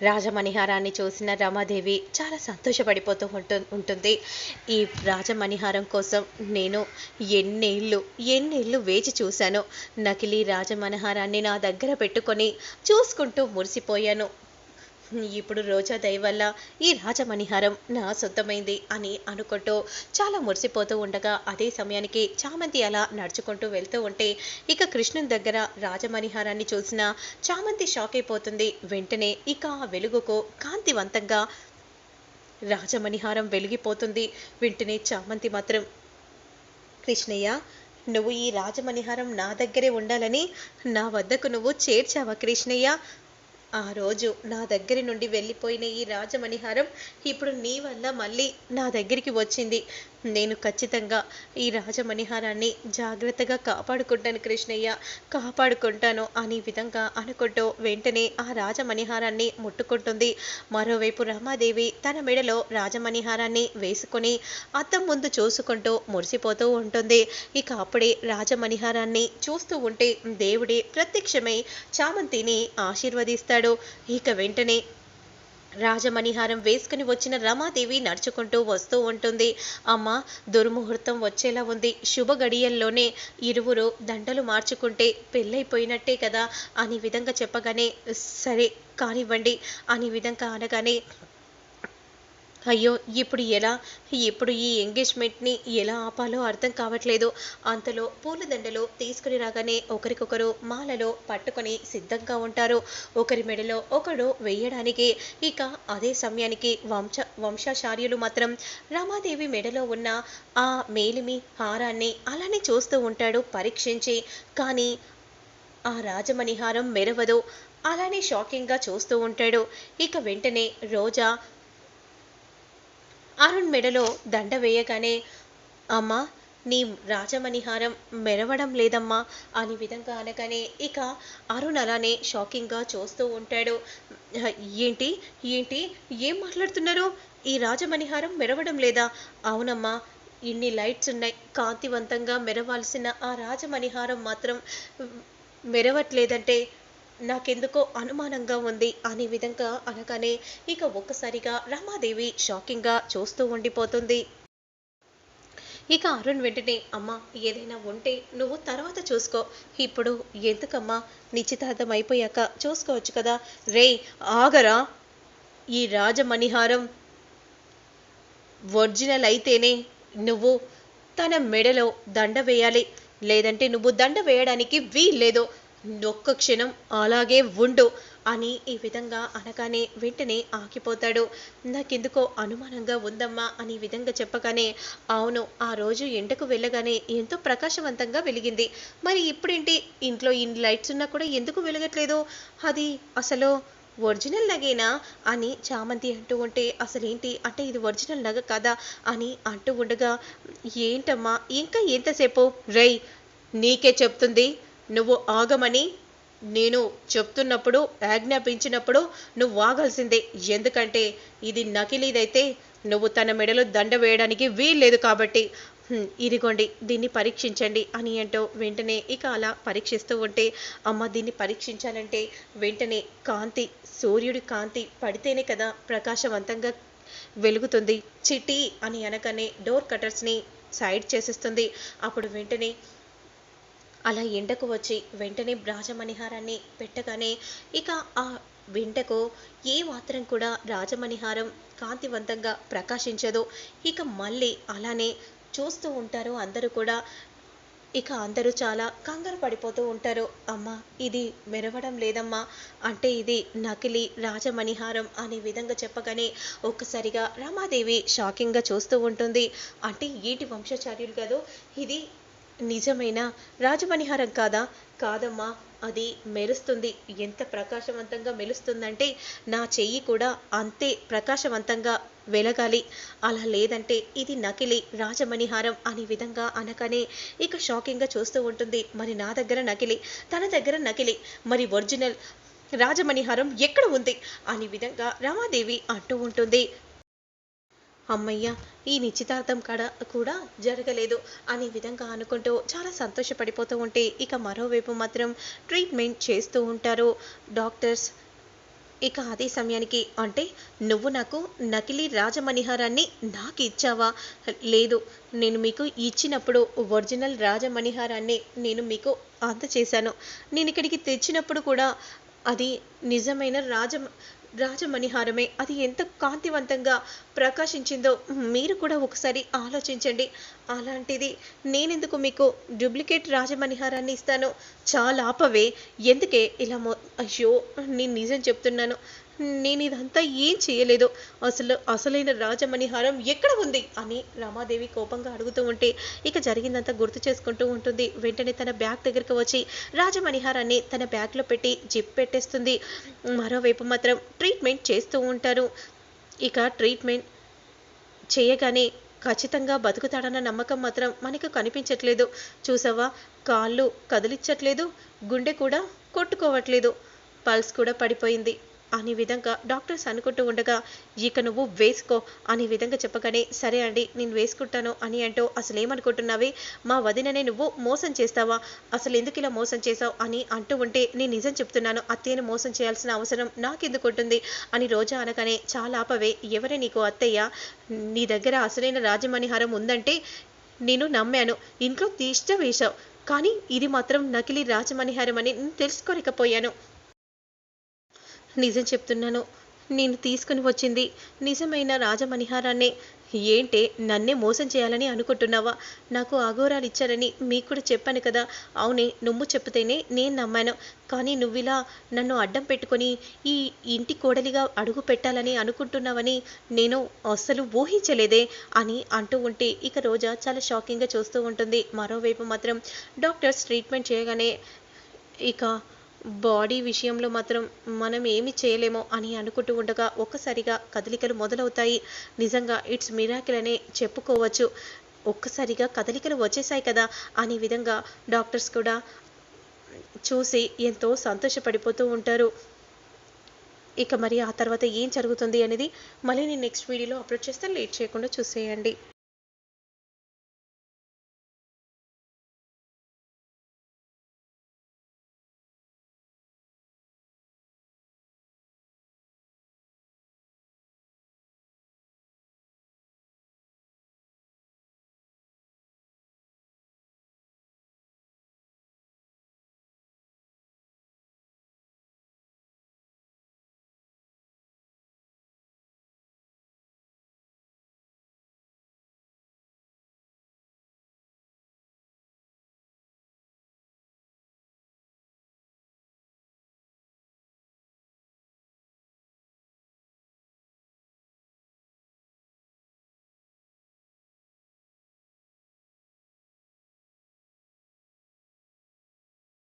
రాజమణిహారాన్ని చూసిన రమాదేవి చాలా సంతోషపడిపోతూ ఉంటు ఉంటుంది. ఈ రాజమణిహారం కోసం నేను ఎన్నేళ్ళు ఎన్నేళ్ళు వేచి చూశాను. నకిలీ రాజమణిహారాన్ని నా దగ్గర పెట్టుకొని చూసుకుంటూ మురిసిపోయాను. ఇప్పుడు రోజా దయ వల్ల ఈ రాజమణిహారం నా సొంతమైంది అని అనుకుంటూ చాలా మురిసిపోతూ ఉండగా అదే సమయానికి చామంతి అలా నడుచుకుంటూ వెళ్తూ ఉంటే ఇక కృష్ణుని దగ్గర రాజమణిహారాన్ని చూసిన చామంతి షాక్ అయిపోతుంది. వెంటనే ఇక ఆ వెలుగుకు కాంతివంతంగా రాజమణిహారం వెలిగిపోతుంది. వెంటనే చామంతి మాత్రం కృష్ణయ్య నువ్వు ఈ రాజమణిహారం నా దగ్గరే ఉండాలని నా వద్దకు నువ్వు చేర్చావా కృష్ణయ్య? ఆ రోజు నా దగ్గర నుండి వెళ్ళిపోయిన ఈ రాజమణిహారం ఇప్పుడు నీ వల్ల మళ్ళీ నా దగ్గరికి వచ్చింది. నేను ఖచ్చితంగా ఈ రాజమణిహారాన్ని జాగ్రత్తగా కాపాడుకుంటాను కృష్ణయ్య. కాపాడుకుంటాను అనే విధంగా అనుకుంటూ వెంటనే ఆ రాజమణిహారాన్ని ముట్టుకుంటుంది. మరోవైపు రమాదేవి తన మెడలో రాజమణిహారాన్ని వేసుకొని అద్దం ముందు చూసుకుంటూ మురిసిపోతూ ఉంటుంది. ఇక అప్పుడే రాజమణిహారాన్ని చూస్తూ ఉంటే దేవుడే ప్రత్యక్షమై చామంతిని ఆశీర్వదిస్తాడు. ఇక వెంటనే రాజమణిహారం వేసుకుని వచ్చిన రమాదేవి నడుచుకుంటూ వస్తూ ఉంటుంది. అమ్మ దుర్ముహూర్తం వచ్చేలా ఉంది. శుభ గడియల్లోనే ఇరువురు దండలు మార్చుకుంటే పెళ్ళైపోయినట్టే కదా అనే విధంగా చెప్పగానే సరే కానివ్వండి అనే విధంగా అనగానే అయ్యో ఇప్పుడు ఎలా? ఇప్పుడు ఈ ఎంగేజ్మెంట్ని ఎలా ఆపాలో అర్థం కావట్లేదు. అంతలో పూలదండలు తీసుకుని రాగానే ఒకరికొకరు మాలలో పట్టుకొని సిద్ధంగా ఉంటారు. ఒకరి మెడలో ఒకడు వేయడానికి ఇక అదే సమయానికి వంశ వంశాచార్యులు మాత్రం రమాదేవి మెడలో ఉన్న ఆ మేలిమి హారాన్ని అలానే చూస్తూ ఉంటాడు పరీక్షించి. కానీ ఆ రాజమణిహారం మెరవదు. అలానే షాకింగ్గా చూస్తూ ఉంటాడు. ఇక వెంటనే రోజా అరుణ్ మెడలో దండ వేయగానే అమ్మా నీ రాజమణిహారం మెరవడం లేదమ్మా అని విధంగా అనగానే ఇక అరుణ్ అలానే షాకింగ్గా చూస్తూ ఉంటాడు. ఏంటి? ఏంటి? ఏం మాట్లాడుతున్నారు? ఈ రాజమణిహారం మెరవడం లేదా? అవునమ్మా ఇన్ని లైట్స్ ఉన్నాయి. కాంతివంతంగా మెరవాల్సిన ఆ రాజమణిహారం మాత్రం మెరవట్లేదంటే నాకెందుకో అనుమానంగా ఉంది అనే విధంగా అనగానే ఇక ఒక్కసారిగా రమాదేవి షాకింగ్గా చూస్తూ ఉండిపోతుంది. ఇక అరుణ్ వెంటనే అమ్మా ఏదైనా ఉంటే నువ్వు తర్వాత చూసుకో. ఇప్పుడు ఎందుకమ్మా? నిశ్చితార్థం అయిపోయాక చూసుకోవచ్చు కదా. రే ఆగరా. ఈ రాజమణిహారం ఒరిజినల్ అయితేనే నువ్వు తన మెడలో దండ వేయాలి. లేదంటే నువ్వు దండ వేయడానికి వీల్లేదు. ఒక్క క్షణం అలాగే ఉండు అని ఈ విధంగా అనగానే వెంటనే ఆగిపోతాడు. నాకెందుకో అనుమానంగా ఉందమ్మా అని విధంగా చెప్పగానే అవును ఆ రోజు ఎండకు వెళ్ళగానే ఎంతో ప్రకాశవంతంగా వెలిగింది. మరి ఇప్పుడేంటి? ఇంట్లో ఇన్ని లైట్స్ ఉన్నా కూడా ఎందుకు వెలగట్లేదు? అది అసలు ఒరిజినల్ నగేనా అని చామంతి అంటూ ఉంటే అసలేంటి? అంటే ఇది ఒరిజినల్ నగ కదా అని అంటూ ఉండగా ఏంటమ్మా? ఇంకా ఎంతసేపు? రై నీకే చెప్తుంది. నువ్వు ఆగమని నేను చెప్తున్నప్పుడు ఆజ్ఞాపించినప్పుడు నువ్వు ఆగాల్సిందే. ఎందుకంటే ఇది నకిలీదైతే నువ్వు తన మెడలో దండ వేయడానికి వీల్లేదు కాబట్టి. ఇదిగోండి దీన్ని పరీక్షించండి అని అంటూ వెంటనే ఇక అలా పరీక్షిస్తూ ఉంటే అమ్మ దీన్ని పరీక్షించాలంటే వెంటనే కాంతి సూర్యుడి కాంతి పడితేనే కదా ప్రకాశవంతంగా వెలుగుతుంది. చిటి అని అనగానే డోర్ కటర్స్ని సైడ్ చేసేస్తుంది. అప్పుడు వెంటనే అలా ఎండకు వచ్చి వెంటనే రాజమణిహారాన్ని పెట్టగానే ఇక ఆ వెంటకు ఏ మాత్రం కూడా రాజమణిహారం కాంతివంతంగా ప్రకాశించదు. ఇక మళ్ళీ అలానే చూస్తూ ఉంటారు అందరూ కూడా. ఇక అందరూ చాలా కంగారు పడిపోతూ ఉంటారు. అమ్మా ఇది మెరవడం లేదమ్మా. అంటే ఇది నకిలీ రాజమణిహారం అనే విధంగా చెప్పగానే ఒక్కసారిగా రమాదేవి షాకింగ్గా చూస్తూ ఉంటుంది. అంటే ఏంటి వంశాచార్యులు కాదు ఇది నిజమైన? రాజమణిహారం కాదా? కాదమ్మా అది మెరుస్తుంది. ఎంత ప్రకాశవంతంగా మెరుస్తుందంటే నా చెయ్యి కూడా అంతే ప్రకాశవంతంగా వెలగాలి. అలా లేదంటే ఇది నకిలీ రాజమణిహారం అనే విధంగా అనకనే ఇక షాకింగ్గా చూస్తూ ఉంటుంది. మరి నా దగ్గర నకిలీ తన దగ్గర నకిలీ మరి ఒరిజినల్ రాజమణిహారం ఎక్కడ ఉంది? అనే విధంగా రమాదేవి అంటూ ఉంటుంది. అమ్మయ్య ఈ నిశ్చితార్థం కడ కూడా జరగలేదు. అనే విధంగా అనుకుంటూ చాలా సంతోషపడిపోతూ ఉంటే ఇక మరోవైపు మాత్రం ట్రీట్మెంట్ చేస్తూ ఉంటారు డాక్టర్స్. ఇక అదే సమయానికి అంటే నువ్వు నాకు నకిలీ రాజమణిహారాన్ని నాకు ఇచ్చావా? లేదు నేను మీకు ఇచ్చినప్పుడు ఒరిజినల్ రాజమణిహారాన్ని నేను మీకు అందచేశాను. నేను ఇక్కడికి తెచ్చినప్పుడు కూడా అది నిజమైన రాజ రాజమణిహారమే. అది ఎంత కాంతివంతంగా ప్రకాశించిందో మీరు కూడా ఒకసారి ఆలోచించండి. అలాంటిది నేనెందుకు మీకు డూప్లికేట్ రాజమణిహారాన్ని ఇస్తాను? చాలా ఆపవే. ఎందుకే? ఇలా అయ్యో నేను నిజం చెప్తున్నాను. నేను ఇదంతా ఏం చేయలేదు. అసలు అసలైన రాజమణిహారం ఎక్కడ ఉంది? అని రమాదేవి కోపంగా అడుగుతూ ఉంటే ఇక జరిగిందంతా గుర్తు చేసుకుంటూ ఉంటుంది. వెంటనే తన బ్యాగ్ దగ్గరికి వచ్చి రాజమణిహారాన్ని తన బ్యాగ్లో పెట్టి జిప్ పెట్టేస్తుంది. మరోవైపు మాత్రం ట్రీట్మెంట్ చేస్తూ ఉంటారు. ఇక ట్రీట్మెంట్ చేయగానే ఖచ్చితంగా బతుకుతాడన్న నమ్మకం మాత్రం మనకు కనిపించట్లేదు. చూసావా? కాళ్ళు కదిలించట్లేదు. గుండె కూడా కొట్టుకోవట్లేదు. పల్స్ కూడా పడిపోయింది. అనే విధంగా డాక్టర్స్ అనుకుంటూ ఉండగా ఇక నువ్వు వేసుకో అనే విధంగా చెప్పగానే సరే అండి నేను వేసుకుంటాను అని అంటూ అసలు ఏమనుకుంటున్నావే? మా వదిననే నువ్వు మోసం చేస్తావా? అసలు ఎందుకు ఇలా మోసం చేసావు అని అంటూ ఉంటే నేను నిజం చెప్తున్నాను అత్తయ్యను మోసం చేయాల్సిన అవసరం నాకెందుకు ఉంటుంది? అని రోజా అనగానే చాలా ఆపవే ఎవరే నీకు అత్తయ్య? నీ దగ్గర అసలైన రాజమణిహారం ఉందంటే నేను నమ్మాను. ఇంట్లో తీష్ట వేశావు కానీ ఇది మాత్రం నకిలీ రాజమణిహారం అని నేను తెలుసుకోలేకపోయాను. నిజం చెప్తున్నాను. నేను తీసుకుని వచ్చింది నిజమైన రాజమణిహారాన్నే. ఏంటే నన్నే మోసం చేయాలని అనుకుంటున్నావా? నాకు అఘోరాలు ఇచ్చారని మీకు కూడా చెప్పాను కదా. అవునే నువ్వు చెప్తేనే నేను నమ్మాను. కానీ నువ్విలా నన్ను అడ్డం పెట్టుకొని ఈ ఇంటి కోడలిగా అడుగు పెట్టాలని అనుకుంటున్నావని నేను అస్సలు ఊహించలేదే అని అంటూ ఉంటే ఇక రోజా చాలా షాకింగ్గా చూస్తూ ఉంటుంది. మరోవైపు మాత్రం డాక్టర్స్ ట్రీట్మెంట్ చేయగానే ఇక బాడీ విషయంలో మాత్రం మనం ఏమి చేయలేమో అని అనుకుంటూ ఉండగా ఒక్కసారిగా కదలికలు మొదలవుతాయి. నిజంగా ఇట్స్ మిరాకిల్ అనే చెప్పుకోవచ్చు. ఒక్కసారిగా కదలికలు వచ్చేసాయి కదా అనే విధంగా డాక్టర్స్ కూడా చూసి ఎంతో సంతోషపడిపోతూ ఉంటారు. ఇక మరి ఆ తర్వాత ఏం జరుగుతుంది అనేది మళ్ళీ నేను నెక్స్ట్ వీడియోలో అప్లోడ్ చేస్తాను. లేట్ చేయకుండా చూసేయండి.